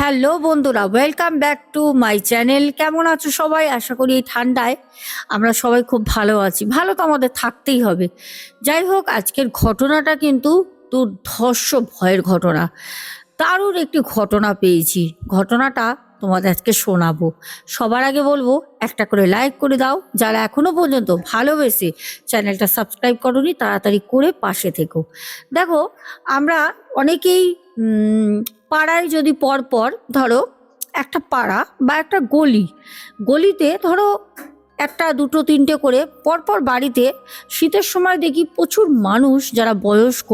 Hello বন্ধুরা welcome back to my channel কেমন আছো সবাই? আশা করি এই ঠান্ডায় আমরা সবাই খুব ভালো আছি। ভালো তো আমাদের থাকতেই হবে। যাই হোক, আজকের ঘটনাটা কিন্তু দুর্ধর্ষ ভয়ের ঘটনা। তারুর একটি ঘটনা পেয়েছি। ঘটনাটা তোমাদের আজকে শোনাবো। সবার আগে বলব, একটা করে লাইক করে দাও। যারা এখনও পর্যন্ত ভালোবেসে চ্যানেলটা সাবস্ক্রাইব করনি, তাড়াতাড়ি করে পাশে থেকো। দেখো, আমরা অনেকেই পাড়ায় যদি পর পর ধরো একটা পাড়া বা একটা গলি, গলিতে ধরো একটা, দুটো, তিনটে করে পরপর বাড়িতে শীতের সময় দেখি প্রচুর মানুষ যারা বয়স্ক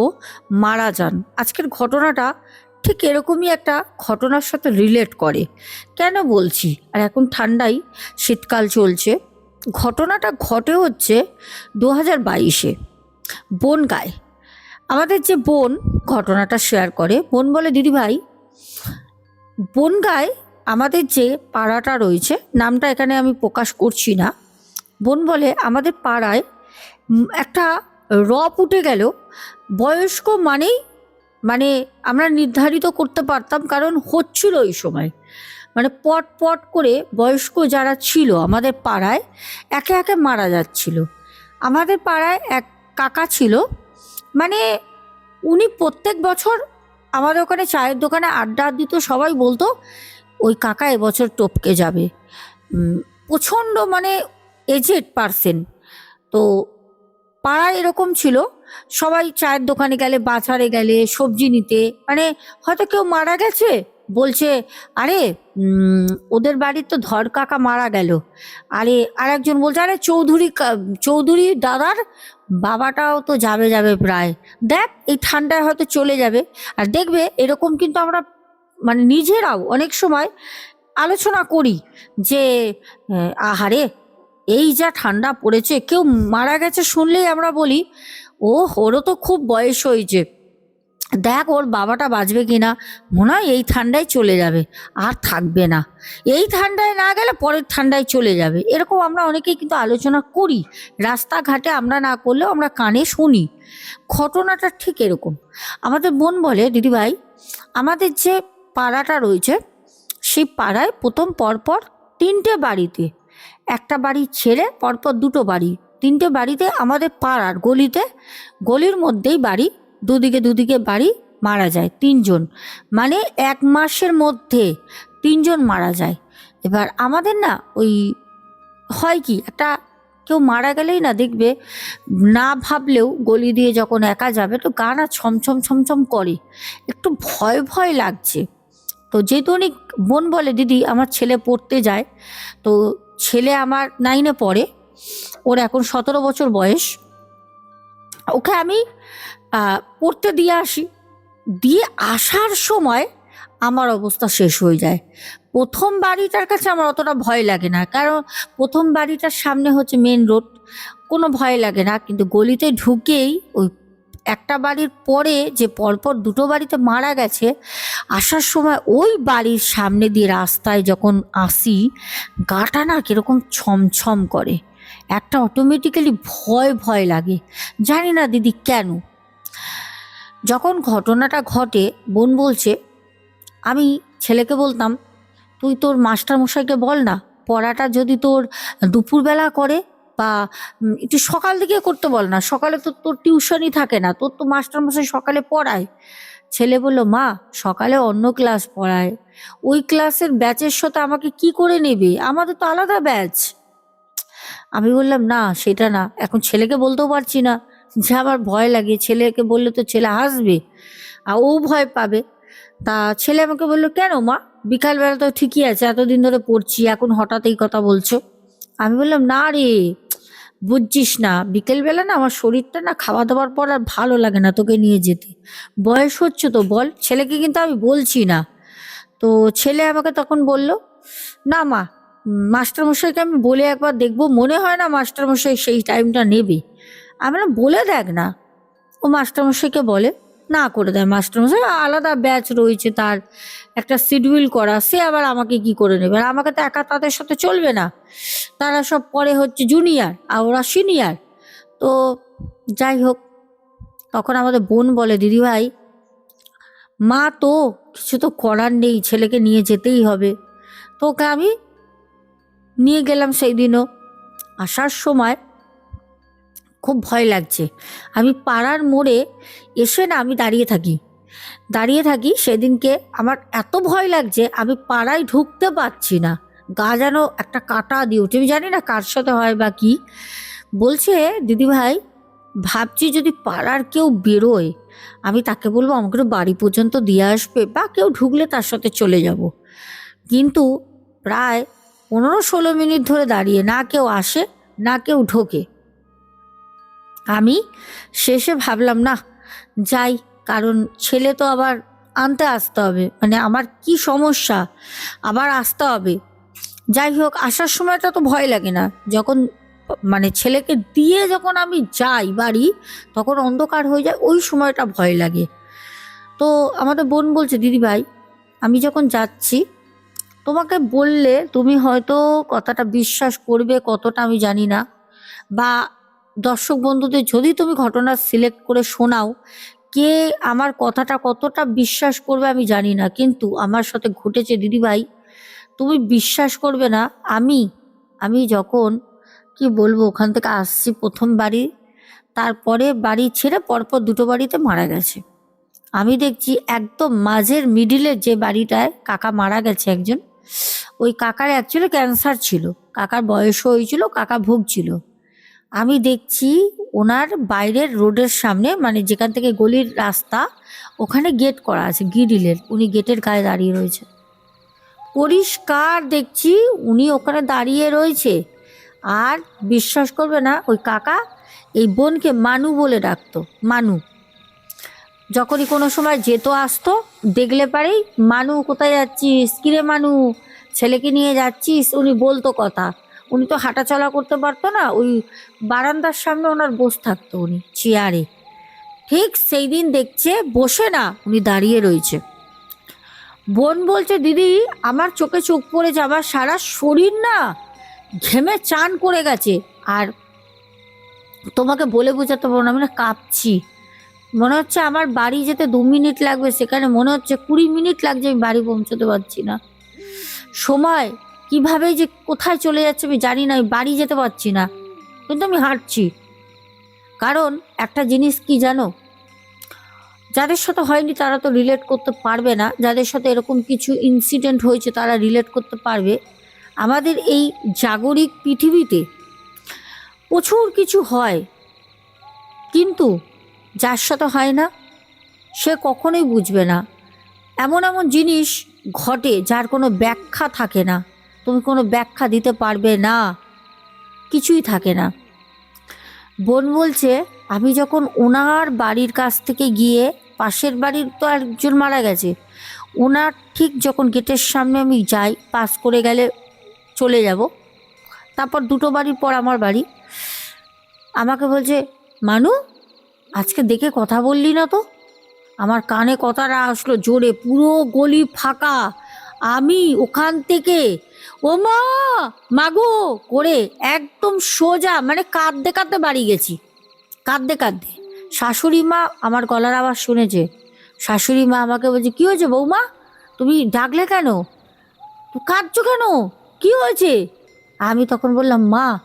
মারা যান। আজকের ঘটনাটা ঠিক এরকমই একটা ঘটনার সাথে রিলেট করে। কেন বলছি? আর এখন ঠান্ডাই, শীতকাল চলছে। ঘটনাটা ঘটে হচ্ছে দু হাজার বাইশে বনগায়। আমাদের যে বোন ঘটনাটা শেয়ার করে, বোন বলে, দিদিভাই বনগায় আমাদের যে পাড়াটা রয়েছে, নামটা এখানে আমি প্রকাশ করছি না। বোন বলে আমাদের পাড়ায় একটা রপ উঠে গেল। বয়স্ক মানেই মানে আমরা নির্ধারিত করতে পারতাম, কারণ হচ্ছিল ওই সময়। মানে পট পট করে বয়স্ক যারা ছিল আমাদের পাড়ায়, একে একে মারা যাচ্ছিল। আমাদের পাড়ায় এক কাকা ছিল মানে উনি প্রত্যেক বছর আমাদের ওখানে চায়ের দোকানে আড্ডা দিত, সবাই বলতো, ওই কাকা এবছর টপকে যাবে। প্রচণ্ড মানে এজেড পারসন তো পাড়ায় এরকম ছিল, সবাই চায়ের দোকানে গেলে, বাজারে গেলে, সবজি নিতে মানে হয়তো কেউ মারা গেছে, বলছে, আরে ওদের বাড়ির তো ধর কাকা মারা গেল। আরে আর একজন বলছে, আরে, চৌধুরী চৌধুরী দাদার বাবাটাও তো যাবে যাবে প্রায়। দেখ, এই ঠান্ডায় হয়তো চলে যাবে। আর দেখবে, এরকম কিন্তু আমরা মানে নিজেরাও অনেক সময় আলোচনা করি যে আহারে, এই যা ঠান্ডা পড়েছে, কেউ মারা গেছে শুনলেই আমরা বলি ও ওরও তো খুব বয়স হয়েছে। দেখ ওর বাবাটা বাঁচবে কিনা। মনে হয় এই ঠান্ডায় চলে যাবে। আর থাকবে না। এই ঠান্ডায় না গেলে পরের ঠান্ডায় চলে যাবে। এরকম আমরা অনেকেই কিন্তু আলোচনা করি। রাস্তাঘাটে আমরা না করলেও আমরা কানে শুনি। ঘটনাটা ঠিক এরকম। আমাদের বোন বলে দিদিভাই আমাদের যে পাড়াটা রয়েছে, সেই পাড়ায় প্রথম পরপর তিনটে বাড়িতে একটা বাড়ি ছেড়ে পরপর দুটো বাড়ি। তিনটে বাড়িতে আমাদের পাড়ার গলিতে, গলির মধ্যেই বাড়ি দুদিকে দুদিকে বাড়ি মারা যায়, তিনজন। মানে এক মাসের মধ্যে তিনজন মারা যায়। এবার আমাদের না ওই হয় কি, একটা কেউ মারা গেলেই না দেখবে, না ভাবলেও গলি দিয়ে যখন একা যাবে তো গা না ছমছম ছমছম করে। একটু ভয় ভয় লাগছে। তো যেহেতু উনি বোন বলে, দিদি, আমার ছেলে পড়তে যায়। তো ছেলে আমার নাইনে পড়ে। ওর এখন সতেরো বছর বয়স। ওকে আমি পড়তে দিয়ে আসি। দিয়ে আসার সময় আমার অবস্থা শেষ হয়ে যায়। প্রথম বাড়িটার কাছে আমার অতটা ভয় লাগে না। কারণ প্রথম বাড়িটার সামনে হচ্ছে মেন রোড কোনো ভয় লাগে না। কিন্তু গলিতে ঢুকেই ওই একটা বাড়ির পরে যে পরপর দুটো বাড়িতে মারা গেছে, আসার সময় ওই বাড়ির সামনে দিয়ে রাস্তায় যখন আসি, গাটা না কীরকম ছমছম করে। একটা অটোমেটিক্যালি ভয় ভয় লাগে। জানি না দিদি কেন। যখন ঘটনাটা ঘটে, বোন বলছে, আমি ছেলেকে বলতাম, তুই তোর মাস্টারমশাইকে বল না, পড়াটা যদি তোর দুপুরবেলা করে বা একটু সকাল দিকে করতে বল না, সকালে তো তোর টিউশনই থাকে না, তোর তো মাস্টারমশাই সকালে পড়ায়। ছেলে বলল, মা, সকালে অন্য ক্লাস পড়ায়, ওই ক্লাসের ব্যাচের সাথে আমাকে কি করে নেবে? আমাদের তো আলাদা ব্যাচ। আমি বললাম, না, সেটা না, এখন ছেলেকে বলতেও পারছি না। যে আমার ভয় লাগে, ছেলেকে বললে তো ছেলে হাসবে, আর ও ভয় পাবে। তা ছেলে আমাকে বলল, কেন মা? বিকালবেলা তো ঠিকই আছে, এতদিন ধরে পড়ছি, এখন হঠাৎ এই কথা বলছো? আমি বললাম, না রে, বুঝছিস না, বিকেলবেলা না আমার শরীরটা না খাওয়া দাওয়ার পর আর ভালো লাগে না তোকে নিয়ে যেতে। বয়স হচ্ছে তো বল, ছেলেকে কিন্তু আমি বলছি না। তো ছেলে আমাকে তখন বলল, না মা, মাস্টারমশাইকে আমি বলে একবার দেখব, মনে হয় না মাস্টারমশাই সেই টাইমটা নেবে। আমি বলে দেখ না। ও মাস্টারমশাইকে বলে, না করে দেয় মাস্টারমশাই, আলাদা ব্যাচ রয়েছে তার। একটা শিডিউল করা, সে আবার আমাকে কি করে নেবে? আর আমাকে তো একা তাদের সাথে চলবে না। তারা সব পরে হচ্ছে জুনিয়র আর ওরা সিনিয়র তো যাই হোক, তখন আমাদের বোন বলে দিদিভাই মা তো কিছু তো করার নেই, ছেলেকে নিয়ে যেতেই হবে। তো ওকে আমি নিয়ে গেলাম সেই দিনও। আসার সময় খুব ভয় লাগছে। আমি পাড়ার মোড়ে এসে না আমি দাঁড়িয়ে থাকি। দাঁড়িয়ে থাকি সেদিনকে আমার এত ভয় লাগছে আমি পাড়ায় ঢুকতে পারছি না। গা যেন একটা কাটা দিয়ে উঠে আমি জানি না কার সাথে হয় বা কি। বলছে, দিদিভাই, ভাবছি যদি পাড়ার কেউ বেরোয়, আমি তাকে বলব আমাকে বাড়ি পর্যন্ত দিয়ে আসবে বা কেউ ঢুকলে তার সাথে চলে যাব। কিন্তু প্রায় পনেরো ষোলো মিনিট ধরে দাঁড়িয়ে না কেউ আসে, না কেউ ঢোকে। আমি? শেষে ভাবলাম না যাই, কারণ ছেলে তো আবার আনতে আসতে হবে। মানে আমার কি সমস্যা? আবার আসতে হবে। যাই হোক, আসার সময়টা তো ভয় লাগে না। যখন মানে ছেলেকে দিয়ে যখন আমি যাই বাড়ি, তখন অন্ধকার হয়ে যায়, ওই সময়টা ভয় লাগে। তো আমাদের বোন বলছে, দিদি ভাই, আমি যখন যাচ্ছি, তোমাকে বললে তুমি হয়তো কথাটা বিশ্বাস করবে কতটা আমি জানি না। বা দর্শক বন্ধুদের, যদি তুমি ঘটনা সিলেক্ট করে শোনাও, কে আমার কথাটা কতটা বিশ্বাস করবে আমি জানি না, কিন্তু আমার সাথে ঘটেছে দিদিভাই, তুমি বিশ্বাস করবে না, আমি আমি যখন, কি বলব, ওখান থেকে আসছি প্রথম বাড়ি, তারপরে বাড়ি ছেড়ে পরপর দুটো বাড়িতে মারা গেছে। আমি দেখছি একদম মাঝের মিডিলের যে বাড়িটায় কাকা মারা গেছে একজন, ওই কাকার অ্যাকচুয়ালি ক্যান্সার ছিল, কাকার বয়সও হয়েছিল, কাকা ভুগছিল। আমি দেখছি ওনার বাইরের রোডের সামনে মানে যেখান থেকে গলির রাস্তা, ওখানে গেট করা আছে গিরিলের উনি গেটের গায়ে দাঁড়িয়ে রয়েছে। পরিষ্কার দেখছি উনি ওখানে দাঁড়িয়ে রয়েছে। আর বিশ্বাস করবে না, ওই কাকা এই বোনকে মানু বলে ডাকতো, মানু। যখনই কোনো সময় যেত, আসতো, দেখলে পারেই, মানু, কোথায় যাচ্ছিস? কিরে মানু? ছেলেকে নিয়ে যাচ্ছিস? উনি বলতো কথা। উনি তো হাঁটাচলা করতে পারতো না, ওই বারান্দার সামনে ওনার বসে থাকতো উনি, চেয়ারে। ঠিক সেই দিন দেখছে বসে না, উনি দাঁড়িয়ে রয়েছে। বোন বলছে, দিদি, আমার চোখে চোখ পড়েছে আমার সারা শরীর না ঘেমে চান করে গেছে, আর তোমাকে বলে বোঝাতে পারব না, আমি না কাঁপছি। মনে হচ্ছে আমার বাড়ি যেতে দু মিনিট লাগবে, সেখানে মনে হচ্ছে কুড়ি মিনিট লাগছে, আমি বাড়ি পৌঁছতে পারছি না। সময় কীভাবে যে কোথায় চলে যাচ্ছে আমি জানি না, আমি বাড়ি যেতে পারছি না। কিন্তু আমি হাঁটছি। কারণ একটা জিনিস কি জানো? যাদের সাথে হয়নি তারা তো রিলেট করতে পারবে না। যাদের সাথে এরকম কিছু ইনসিডেন্ট হয়েছে তারা রিলেট করতে পারবে। আমাদের এই জাগরিক পৃথিবীতে প্রচুর কিছু হয়। কিন্তু যার সাথে হয় না, সে কখনোই বুঝবে না। এমন এমন জিনিস ঘটে যার কোনো ব্যাখ্যা থাকে না। তুমি কোনো ব্যাখ্যা দিতে পারবে না। কিছুই থাকে না। বোন বলছে, আমি যখন ওনার বাড়ির কাছ থেকে গিয়ে, পাশের বাড়ির তো একজন মারা গেছে। ওনার ঠিক যখন গেটের সামনে আমি যাই, পাস করে গেলে চলে যাব। তারপর দুটো বাড়ির পর আমার বাড়ি। আমাকে বলছে, মানু, আজকে দেখে কথা বললি না তো? আমার কানে কথাটা আসলো জোরে, পুরো গলি ফাঁকা। আমি ওখান থেকে ও মা মাগো করে একদম সোজা মানে কাঁদতে কাঁদতে বাড়ি গেছি। কাঁদতে কাঁদতে। শাশুড়ি মা আমার গলার আওয়াজ শুনেছে। শাশুড়ি মা আমাকে বলছে, কী হয়েছে বৌমা? তুমি ডাকলে কেন? কাঁদছো কেন? কি হয়েছে? আমি তখন বললাম, মা,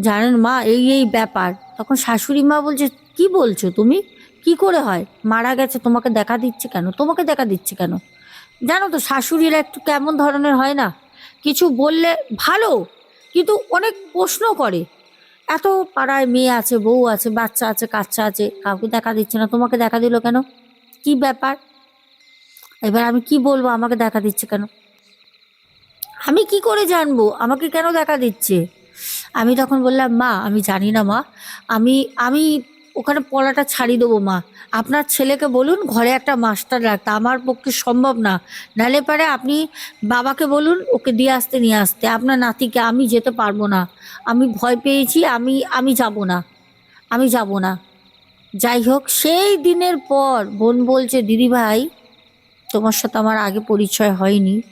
জানেন মা, এই এই ব্যাপার। তখন শাশুড়ি মা বলছে, কি বলছো তুমি? কি করে হয়? মারা গেছে, তোমাকে দেখা দিচ্ছে কেন? তোমাকে দেখা দিচ্ছে কেন? জানো তো, শাশুড়িরা একটু কেমন ধরনের হয় না? কিছু বললে ভালো, কিন্তু অনেক প্রশ্ন করে। এত পাড়ায় মেয়ে আছে, বউ আছে, বাচ্চা আছে, কাচ্চা আছে, কাউকে দেখা দিচ্ছে না, তোমাকে দেখা দিল কেন? কি ব্যাপার? এবার আমি কি বলব, আমাকে দেখা দিচ্ছে কেন? আমি কি করে জানব? আমাকে কেন দেখা দিচ্ছে? আমি তখন বললাম, মা, আমি জানি না মা। আমি আমি ওখানে পড়াটা ছাড়িয়ে দেবো, মা। আপনার ছেলেকে বলুন, ঘরে একটা মাস্টার রাখতে আমার পক্ষে সম্ভব না। নালে পারে আপনি বাবাকে বলুন, ওকে দিয়ে আসতে, নিয়ে আসতে। আপনার নাতিকে আমি যেতে পারব না। আমি ভয় পেয়েছি, আমি আমি যাব না। আমি যাব না। যাই হোক, সেই দিনের পর বোন বলছে, দিদি ভাই, তোমার সাথে আমার আগে পরিচয় হয়নি।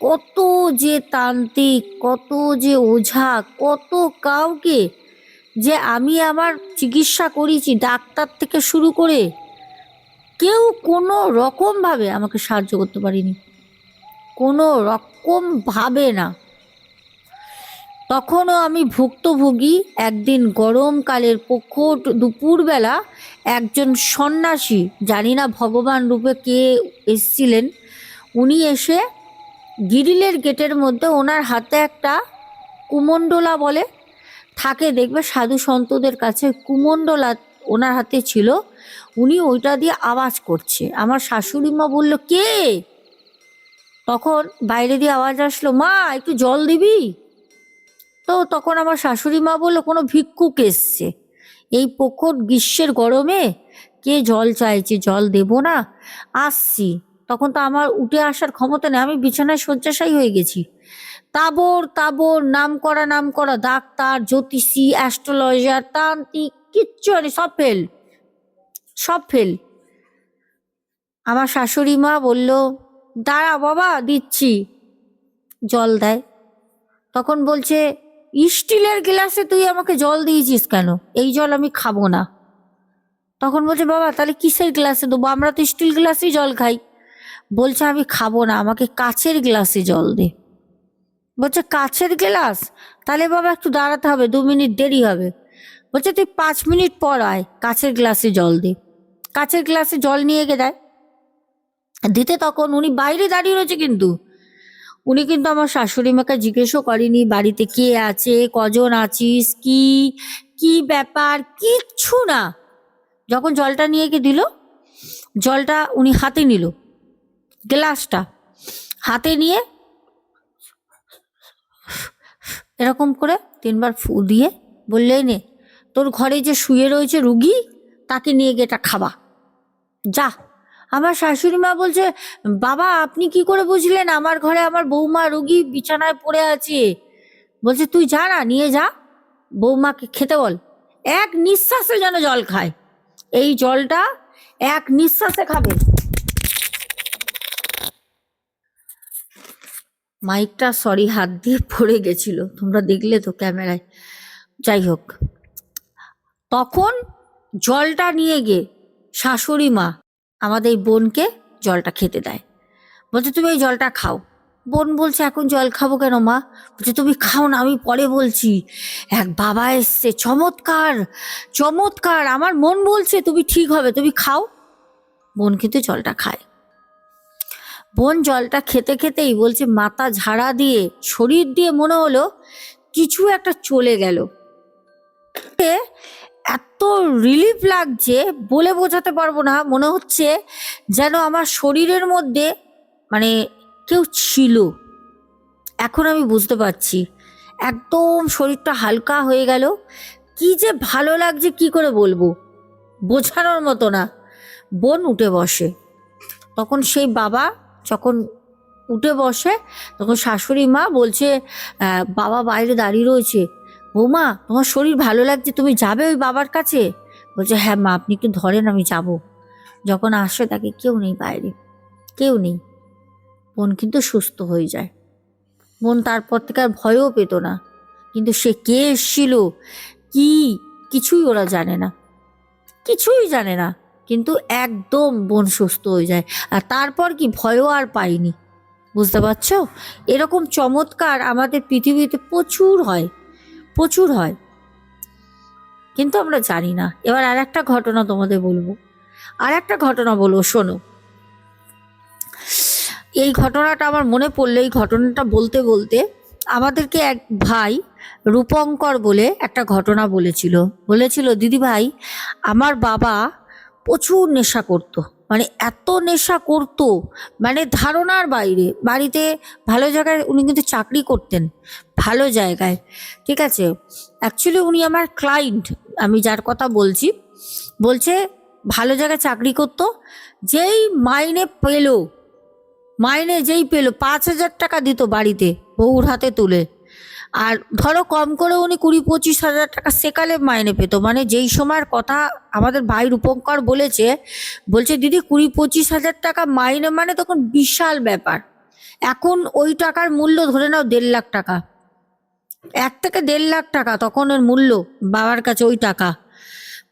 কত যে তান্ত্রিক, কত যে ওঝা, কত কাউকে যে আমি আমার চিকিৎসা করেছি ডাক্তার থেকে শুরু করে কেউ কোনো রকমভাবে আমাকে সাহায্য করতে পারেনি। কোনো রকমভাবে না। তখনও আমি ভুক্তভোগী। একদিন গরমকালের প্রখর দুপুরবেলা একজন সন্ন্যাসী, জানি না ভগবান রূপে কে এসছিলেন, উনি এসে গিরিলের গেটের মধ্যে ওনার হাতে একটা কুমণ্ডলা বলে থাকে, দেখবে সাধু সন্তদের কাছে কুমণ্ডলা ওনার হাতে ছিল, উনি ওইটা দিয়ে আওয়াজ করছে। আমার শাশুড়ি মা বলল, কে? তখন বাইরে দিয়ে আওয়াজ আসলো, মা, একটু জল দিবি? তো তখন আমার শাশুড়ি মা বলল, কোনো ভিক্ষুক এসছে। এই প্রখর গ্রীষ্মের গরমে কে জল চাইছে? জল দেবো না, আসছি। তখন তো আমার উঠে আসার ক্ষমতা নেই, আমি বিছানায় শয্যাশায়ী হয়ে গেছি। তাবর তাবর নাম করা নাম করা ডাক্তার, জ্যোতিষী, অ্যাস্ট্রোলজার, তান্ত্রিক, কিচ্ছু নেই সব ফেল সব ফেল আমার শাশুড়ি মা বলল, দাঁড়া বাবা, দিচ্ছি। জল দেয়। তখন বলছে, স্টিলের গ্লাসে তুই আমাকে জল দিয়েছিস কেন? এই জল আমি খাব না। তখন বলছে, বাবা, তাহলে কিসের গ্লাসে দেবো? আমরা তো স্টিল গ্লাসেই জল খাই। বলছে, আমি খাব না, আমাকে কাচের গ্লাসে জল দে। বলছে, কাছের গ্লাস? তাহলে বাবা একটু দাঁড়াতে হবে, দু মিনিট দেরি হবে। বলছে, তুই পাঁচ মিনিট পর আয়, কাছের গ্লাসে জল দে। কাছের গ্লাসে জল নিয়ে গে দেয়। দিতে তখন উনি বাইরে দাঁড়িয়ে রয়েছে কিন্তু। উনি কিন্তু আমার শাশুড়ি মাকে জিজ্ঞেসও করেনি, বাড়িতে কে আছে, কজন আছিস, কি কি ব্যাপার, কিচ্ছু না। যখন জলটা নিয়ে গিয়ে দিল, জলটা উনি হাতে নিল, গ্লাসটা হাতে নিয়ে এরকম করে তিনবার ফু দিয়ে বললে, নে, তোর ঘরে যে শুয়ে রয়েছে রুগী, তাকে নিয়ে গিয়ে এটা খাবা যা। আমার শাশুড়ি মা বলছে, বাবা, আপনি কি করে বুঝলেন আমার ঘরে আমার বৌমা রুগী বিছানায় পড়ে আছে? বলছে, তুই যা না, নিয়ে যা, বৌমাকে খেতে বল। এক নিঃশ্বাসে যেন জল খায়। এই জলটা এক নিঃশ্বাসে খাবে। মাইকটা, সরি, হাত দিয়ে পড়ে গেছিল। তোমরা দেখলে তো ক্যামেরায়। যাই হোক। তখন জলটা নিয়ে গিয়ে শাশুড়ি মা আমাদের বোনকে জলটা খেতে দেয়। বলছে, তুমি এই জলটা খাও। বোন বলছে, এখন জল খাব কেন মা? বলছে, তুমি খাও না, আমি পরে বলছি। এক বাবা এসছে, চমৎকার চমৎকার। আমার মন বলছে, তুমি ঠিক হবে, তুমি খাও। বোন কিন্তু জলটা খায়। বোন জলটা খেতে খেতেই বলছে, মাথা ঝাড়া দিয়ে, শরীর দিয়ে মনে হলো কিছু একটা চলে গেল। এত রিলিফ লাগছে বলে বোঝাতে পারব না। মনে হচ্ছে যেন আমার শরীরের মধ্যে মানে কেউ ছিল। এখন আমি বুঝতে পারছি। একদম শরীরটা হালকা হয়ে গেল। কি যে ভালো লাগছে কি করে বলব? বোঝানোর মতো না। বোন উঠে বসে। তখন সেই বাবা যখন উঠে বসে, তখন শাশুড়ি মা বলছে বাবা বাইরে দাঁড়িয়ে রয়েছে। বৌমা, তোমার শরীর ভালো লাগছে, তুমি যাবে ওই বাবার কাছে? বলছে হ্যাঁ মা, আপনি একটু ধরেন আমি যাব। যখন আসে তাকে কেউ নেই বাইরে, কেউ নেই। বোন কিন্তু সুস্থ হয়ে যায়। বোন তারপর থেকে আর ভয়ও পেত না। কিন্তু সে কে এসছিল? কি? কিছুই ওরা জানে না। কিছুই জানে না। কিন্তু একদম বোন সুস্থ হয়ে যায়। আর তারপর কি? ভয়ও আর পাইনি। বুঝতে পারছ? এরকম চমৎকার আমাদের পৃথিবীতে প্রচুর হয়। প্রচুর হয়। কিন্তু আমরা জানি না। এবার আর একটা ঘটনা তোমাদের বলব। আর একটা ঘটনা বলব শোনো। এই ঘটনাটা আমার মনে পড়লে, এই ঘটনাটা বলতে বলতে আমাদেরকে এক ভাই রূপঙ্কর বলে একটা ঘটনা বলেছিল। বলেছিল দিদি ভাই আমার বাবা প্রচুর নেশা করতো। মানে এত নেশা করতো মানে ধারণার বাইরে। বাড়িতে ভালো জায়গায় উনি কিন্তু চাকরি করতেন, ভালো জায়গায়। ঠিক আছে? অ্যাকচুয়ালি উনি আমার ক্লায়েন্ট আমি যার কথা বলছি। বলছে, ভালো জায়গায় চাকরি করতো, যেই মাইনে পেল, মাইনে যেই পেল, পাঁচ হাজার টাকা দিত বাড়িতে, বউর হাতে তুলে। আর ধরো কম করে উনি কুড়ি পঁচিশ হাজার টাকা সেকালে মাইনে পেতো। মানে যেই সময়ের কথা আমাদের ভাই রূপঙ্কর বলেছে, বলছে, দিদি, কুড়ি পঁচিশ হাজার টাকা মাইনে মানে তখন বিশাল ব্যাপার। এখন ওই টাকার মূল্য ধরে নাও দেড় লাখ টাকা। এক থেকে দেড় লাখ টাকা তখন এর মূল্য বাবার কাছে ওই টাকা।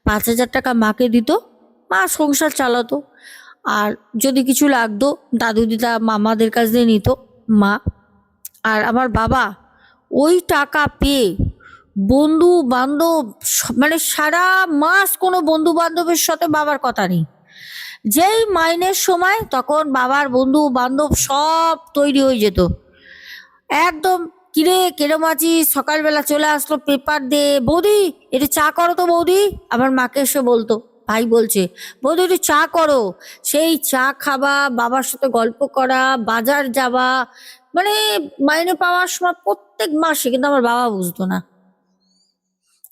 পাঁচ হাজার টাকা মাকে দিত, মা সংসার চালাতো। আর যদি কিছু লাগতো, দাদু দিদা মামাদের কাছ দিয়ে নিত, মা। আর আমার বাবা ওই টাকা পেয়ে বন্ধু বান্ধব মানে সারা মাস কোনো বন্ধু বান্ধবের সাথে বাবার কথা নেই। যেই মাইনের সময় তখন বাবার বন্ধু বান্ধব সব তৈরি হয়ে যেত। একদম, কিরে, কেরম আছিস? সকালবেলা চলে আসলো, পেপার দে। বৌদি, একটু চা করো তো বৌদি। আমার মাকে এসে বলতো, ভাই বলছে, বৌদি, একটু চা করো। সেই চা খাওয়া, বাবার সাথে গল্প করা, বাজার যাওয়া মানে মাইনে পাওয়ার সময় প্রত্যেক মাসে কিন্তু আমার বাবা বুঝতো না।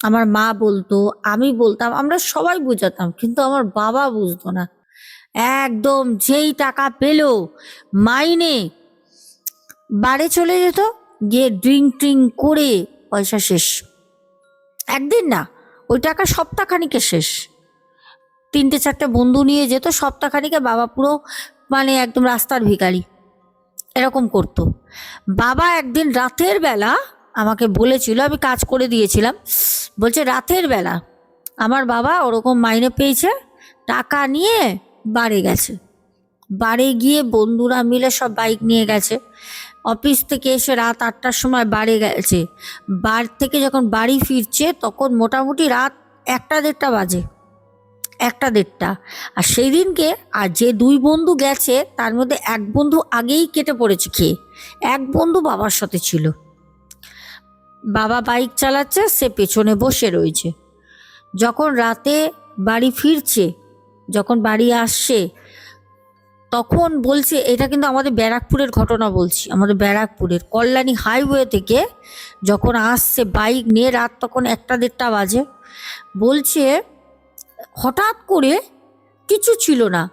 আমার মা বলতো, আমি বলতাম, আমরা সবাই বুঝাতাম, কিন্তু আমার বাবা বুঝতো না। একদম যেই টাকা পেল, মাইনে বাড়ি চলে যেত, গিয়ে ড্রিঙ্ক ট্রিঙ্ক করে পয়সা শেষ। একদিন না, ওই টাকা সপ্তাহখানিকে শেষ। তিনটে চারটে বন্ধু নিয়ে যেত, সপ্তাহখানিকে বাবা পুরো মানে একদম রাস্তার ভিখারি। এরকম করতো। বাবা একদিন রাতের বেলা আমাকে বলেছিল, আমি কাজ করে দিয়েছিলাম, বলছে রাতের বেলা আমার বাবা ওরকম মাইনে পেয়েছে, টাকা নিয়ে বাড়ি গেছে। বাড়ি গিয়ে বন্ধুরা মিলে সব বাইক নিয়ে গেছে। অফিস থেকে এসে রাত আটটার সময় বাড়ি গেছে। বাড়ি থেকে যখন বাড়ি ফিরছে, তখন মোটামুটি রাত একটা দেড়টা বাজে। একটা দেড়টা। আর সেই দিনকে আর যে দুই বন্ধু গেছে, তার মধ্যে এক বন্ধু আগেই কেটে পড়েছে খেয়ে। এক বন্ধু বাবার সাথে ছিল। বাবা বাইক চালাচ্ছে, সে পেছনে বসে রয়েছে। যখন রাতে বাড়ি ফিরছে, যখন বাড়ি আসছে, তখন বলছে, এটা কিন্তু আমাদের ব্যারাকপুরের ঘটনা বলছি, আমাদের ব্যারাকপুরের কল্যাণী হাইওয়ে থেকে যখন আসছে বাইক নিয়ে, রাত তখন একটা দেড়টা বাজে। বলছে হঠাৎ করে কিছু ছিল না।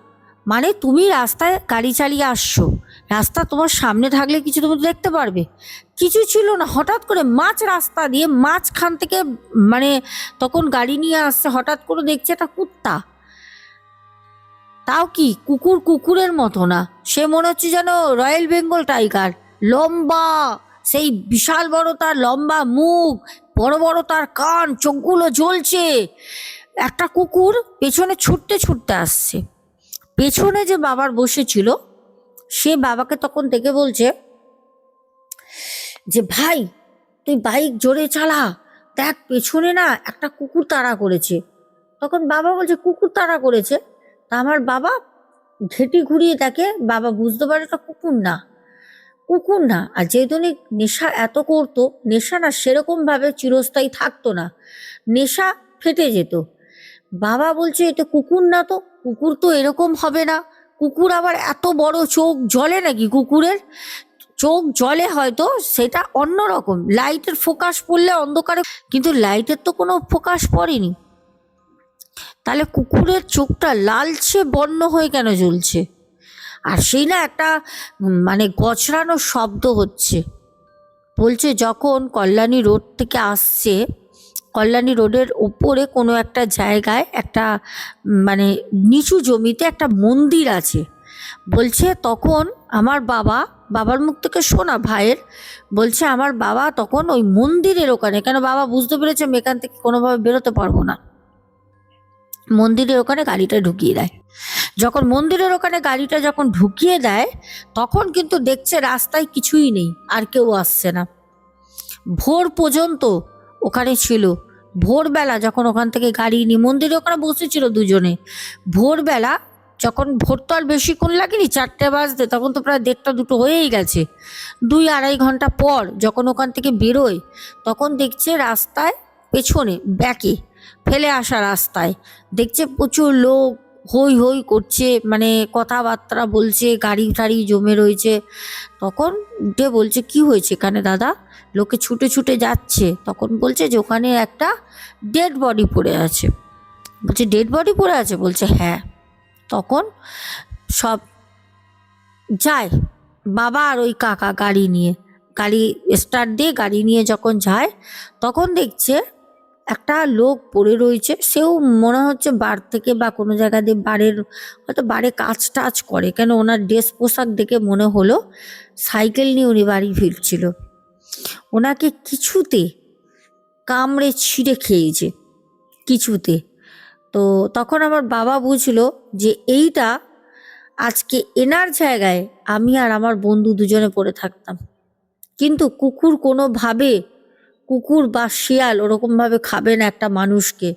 মানে তুমি রাস্তায় গাড়ি চালিয়ে আসছো। রাস্তা তোমার সামনে থাকলে কিছু তুমি দেখতে পারবে। কিছু ছিল না। হঠাৎ করে মাছ রাস্তা দিয়ে মাঝখান থেকে মানে তখন গাড়ি নিয়ে আসছে, হঠাৎ করে দেখছে একটা কুত্তা। তাও কি? কুকুর কুকুরের মতো না। সে মনে হচ্ছে যেন রয়্যাল বেঙ্গল টাইগার। লম্বা, সেই বিশাল বড় তার লম্বা মুখ, বড় বড় তার কান, চোখগুলো জ্বলছে। একটা কুকুর পেছনে ছুটতে ছুটতে আসছে। পেছনে যে বাবার বসেছিল, সে বাবাকে তখন দেখে বলছে যে, ভাই, তুই বাইক জোরে চালা। দেখ, পেছনে না একটা কুকুর তাড়া করেছে। তখন বাবা বলছে, কুকুর তাড়া করেছে? তা আমার বাবা ঘেটি ঘুরিয়ে দেখে, বাবা বুঝতে পারে এটা কুকুর না। কুকুর না। আর যেহেতু নেশা এত করতো, নেশা না সেরকমভাবে চিরস্থায়ী থাকতো না। নেশা ফেটে যেত। বাবা বলছে এটা কুকুর না তো? কুকুর তো এরকম হবে না। কুকুর আবার এত বড় চোখ জ্বলে নাকি কুকুরের? চোখ জ্বলে হয়তো, সেটা অন্যরকম লাইটের ফোকাস পড়লে অন্ধকারে, কিন্তু লাইটের তো কোনো ফোকাস পড়েনি। তাহলে কুকুরের চোখটা লালচে বর্ণ হয়ে কেন জ্বলছে? আর সেই না একটা মানে গছড়ানো শব্দ হচ্ছে। বলছে, যখন কল্যাণী রোড থেকে আসছে কল্যাণী রোডের উপরে কোনো একটা জায়গায় একটা মানে নিচু জমিতে একটা মন্দির আছে। বলছে, তখন আমার বাবা, বাবার মুখ থেকে শোনা ভাইয়ের, বলছে, আমার বাবা তখন ওই মন্দিরের ওখানে, কেন বাবা বুঝতে পেরেছে আমি এখান থেকে কোনোভাবে বেরোতে পারব না। মন্দিরের ওখানে গাড়িটা ঢুকিয়ে দেয়। যখন মন্দিরের ওখানে গাড়িটা যখন ঢুকিয়ে দেয়, তখন কিন্তু দেখছে রাস্তায় কিছুই নেই, আর কেউ আসছে না। ভোর পর্যন্ত ওখানে ছিল। ভোরবেলা যখন ওখান থেকে গাড়ি নিয়ে, মন্দিরে ওখানে বসেছিল দুজনে। ভোরবেলা যখন ভোর তো আর বেশিক্ষণ লাগেনি, চারটে বাজতে, তখন তো প্রায় দেড়টা দুটো হয়েই গেছে। দুই আড়াই ঘণ্টা পর যখন ওখান থেকে বেরোয়, তখন দেখছে রাস্তায় পেছনে, ব্যাকে ফেলে আসা রাস্তায়। দেখছে প্রচুর লোক হই হই করছে মানে কথাবার্তা বলছে গাড়ি টাড়ি জমে রয়েছে। তখন উঠে বলছে, কি হয়েছে এখানে দাদা? লোকে ছুটে ছুটে যাচ্ছে, তখন বলছে যে ওখানে একটা ডেড বডি পড়ে আছে। বলছে ডেড বডি পড়ে আছে? বলছে হ্যাঁ। তখন সব যায়, বাবা আর ওই কাকা গাড়ি নিয়ে, গাড়ি স্টার্ট দিয়ে গাড়ি নিয়ে যখন যায়, তখন দেখছে একটা লোক পড়ে রয়েছে, সেও মনে হচ্ছে বার থেকে বা কোনো জায়গা দিয়ে বাড়ির, হয়তো বারে কাজ টাজ করে, কেন ওনার ড্রেস পোশাক দেখে মনে হলো, সাইকেল নিয়ে উনি বাড়ি ফিরছিল। ওনাকে কিছুতে কামড়ে ছিঁড়ে খেয়েছে, কিছুতে। তো তখন আমার বাবা বুঝলো যে এইটা আজকে এনার জায়গায় আমি আর আমার বন্ধু দুজনে পড়ে থাকতাম। কিন্তু কুকুর কোনোভাবে, কুকুর বা শিয়াল ওরকমভাবে খাবে না একটা মানুষকে।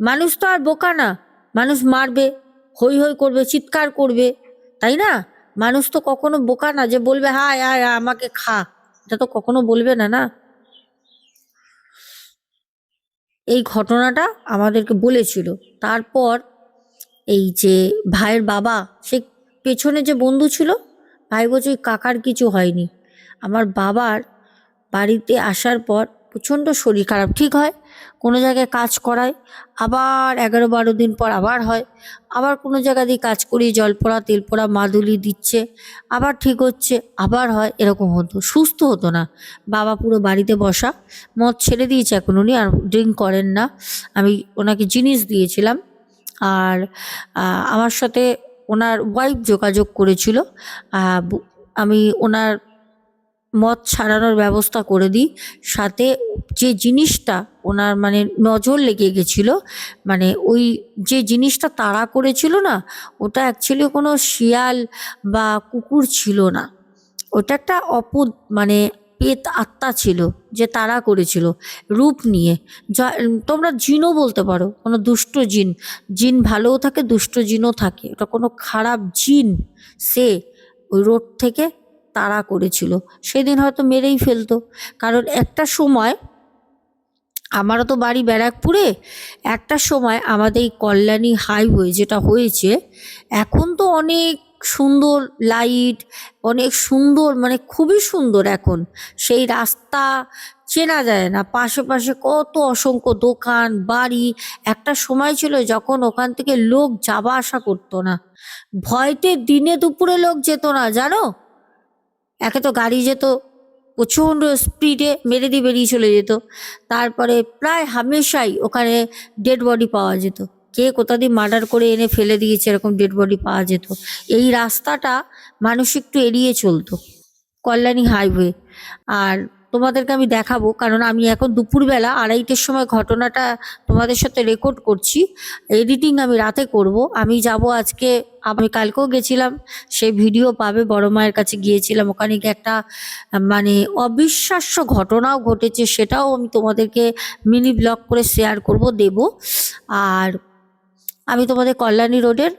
মানুষ তো আর বোকা না, মানুষ মারবে হই হই করবে, চিৎকার করবে, তাই না? মানুষ তো কখনো বোকা না যে বলবে হায় হায়, আমাকে খা। এটা তো কখনো বলবে না না? এই ঘটনাটা আমাদেরকে বলেছিল। তারপর এই যে ভাইয়ের বাবা, সে পেছনে যে বন্ধু ছিল, ভাই বলছে, "ওই কাকার কিছু হয়নি। আমার বাবার বাড়িতে আসার পর প্রচণ্ড শরীর খারাপ, ঠিক হয়? কোনো জায়গায় কাজ করায়, আবার এগারো বারো দিন পর আবার হয়। আবার কোনো জায়গা দিয়ে কাজ করি জল পোড়া তেল পোড়া মাদুলি দিচ্ছে, আবার ঠিক হচ্ছে, আবার হয়, এরকম হতো। সুস্থ হতো না। বাবা পুরো বাড়িতে বসা, মদ ছেড়ে দিয়েছে এখন উনি আর ড্রিঙ্ক করেন না। আমি ওনাকে জিনিস দিয়েছিলাম আর আমার সাথে ওনার ওয়াইফ যোগাযোগ করেছিল। আমি ওনার মদ ছাড়ানোর ব্যবস্থা করে দিই। সাথে যে জিনিসটা ওনার মানে নজর লেগে গেছিল মানে ওই যে জিনিসটা তাড়া করেছিল না, ওটা অ্যাকচুয়ালি কোনো শিয়াল বা কুকুর ছিল না। ওটা একটা অপু মানে পেত আত্মা ছিল যে তারা করেছিল রূপ নিয়ে। যা, তোমরা জিনও বলতে পারো, কোনো দুষ্ট জিন। জিন ভালোও থাকে, দুষ্ট জিনও থাকে। ওটা কোনো খারাপ জিন, সে ওই রোড থেকে তাড়া করেছিল। সেদিন হয়তো মেরেই ফেলতো। কারণ একটা সময় আমারও তো বাড়ি ব্যারাকপুরে, একটা সময় আমাদের এই কল্যাণী হাইওয়ে যেটা হয়েছে, এখন তো অনেক সুন্দর লাইট অনেক সুন্দর মানে খুবই সুন্দর এখন। সেই রাস্তা চেনা যায় না। পাশে পাশে কত অসংখ্য দোকান, বাড়ি। একটা সময় ছিল যখন ওখান থেকে লোক যাওয়া আসা করতো না। ভয়তে দিনে দুপুরে লোক যেত না, জানো? একে তো গাড়ি যেত, প্রচণ্ড স্পিডে মেরে দিয়ে বেরিয়ে চলে যেত। তারপরে প্রায় হামেশাই ওখানে ডেড বডি পাওয়া যেত। কে কোথা দিয়ে মার্ডার করে এনে ফেলে দিয়েছে এরকম ডেড বডি পাওয়া যেত। এই রাস্তাটা মানুষ একটু এড়িয়ে চলতো। কল্যাণী হাইওয়ে আর তোমাদেরকে আমি দেখাবো, কারণ আমি এখন দুপুরবেলা আড়াইটের সময় ঘটনাটা তোমাদের সাথে রেকর্ড করছি। এডিটিং আমি রাতে করব। আমি যাব আজকে, আমি কালকেও গেছিলাম সেই ভিডিও পাবে, বড় মায়ের কাছে গিয়েছিলাম। ওখানে গিয়ে একটা মানে অবিশ্বাস্য ঘটনাও ঘটেছে, সেটাও আমি তোমাদেরকে মিনি ব্লগ করে শেয়ার করব, দেব। আর আমি তোমাদের কল্যাণী রোডের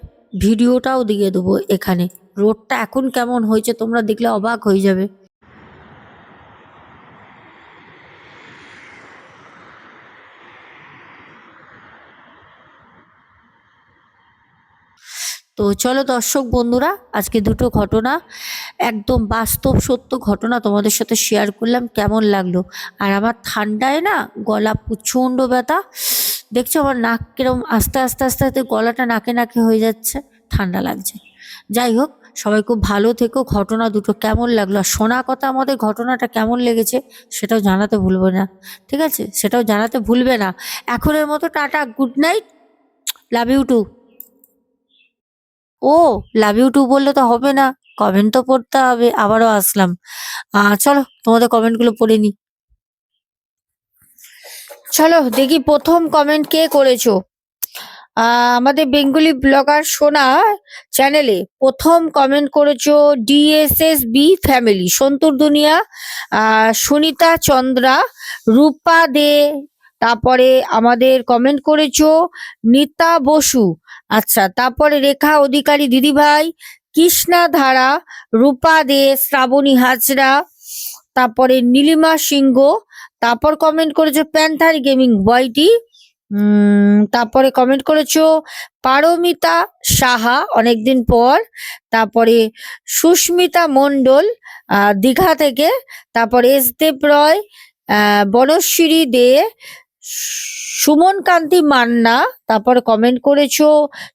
ভিডিওটাও দিয়ে দেবো এখানে। রোডটা এখন কেমন হয়েছে, তোমরা দেখলে অবাক হয়ে যাবে। তো চলো দর্শক বন্ধুরা, আজকে দুটো ঘটনা, একদম বাস্তব সত্য ঘটনা তোমাদের সাথে শেয়ার করলাম, কেমন লাগল? আর আমার ঠান্ডায় না গলা প্রচণ্ড ব্যথা, দেখছ আমার নাক কিরম আস্তে আস্তে আস্তে আস্তে গলাটা নাকে নাকে হয়ে যাচ্ছে, ঠান্ডা লাগছে। যাই হোক, সবাই খুব ভালো থেকো, ঘটনা দুটো কেমন লাগল আর শোনা কথা আমাদের ঘটনাটা কেমন লেগেছে সেটাও জানাতে ভুলবে না, ঠিক আছে? সেটাও জানাতে ভুলবে না। এখনের মতো tata good night love you too O love you too বললে তো হবে না। কমেন্ট তো পড়তে হবে, আবারও আসলাম। চলো, তোমাদের কমেন্টগুলো পড়ে নি। চলো, দেখি প্রথম কমেন্ট কে করেছ। আমাদের বেঙ্গলি ব্লগার সোনা চ্যানেলে প্রথম কমেন্ট করেছ ডিএসএস বি ফ্যামিলি সন্তুর দুনিয়া। সুনিতা চন্দ্রা, রূপা দে, তারপরে আমাদের কমেন্ট করেছ নিতা বসু। আচ্ছা তারপরে রেখা অধিকারী দিদিভাই কৃষ্ণা ধারা রূপা দে শ্রাবণী হাজরা তারপরে নীলিমা সিংহ তারপর কমেন্ট করেছ প্যান্থার গেমিং বয়টি তারপরে কমেন্ট করেছ পারমিতা সাহা অনেকদিন পর তারপরে সুস্মিতা মণ্ডল আহ, দীঘা থেকে তারপরে এস দেব রয় বনশ্রী দে সুমন কান্তি মান্না, তারপর কমেন্ট করেছ,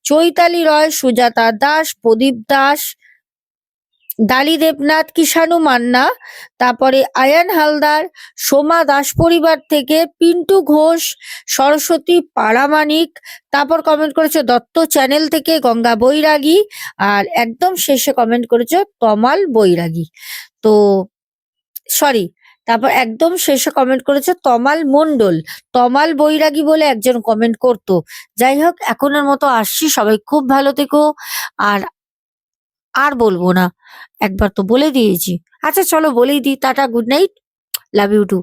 চৈতালি রয়, সুজাতা দাস, প্রদীপ দাস, ডালি দেবনাথ, কিষানু মান্না, তারপরে আয়ান হালদার, সোমা দাস পরিবার থেকে, পিন্টু ঘোষ, সরস্বতী পাড়ামানিক তারপর কমেন্ট করেছ দত্ত চ্যানেল থেকে, গঙ্গা বৈরাগী, আর একদম শেষে কমেন্ট করেছ তমাল বৈরাগী। তো সরি তারপর একদম শেষে কমেন্ট করেছে তমাল মন্ডল তমাল বৈরাগী বলে একজন কমেন্ট করতো। যাই হোক, এখনের মতো আসছি। সবাই খুব ভালো থেকো। আর আর বলব না, একবার তো বলে দিয়েছি। আচ্ছা চলো বলেই দিই। Tata good night love you too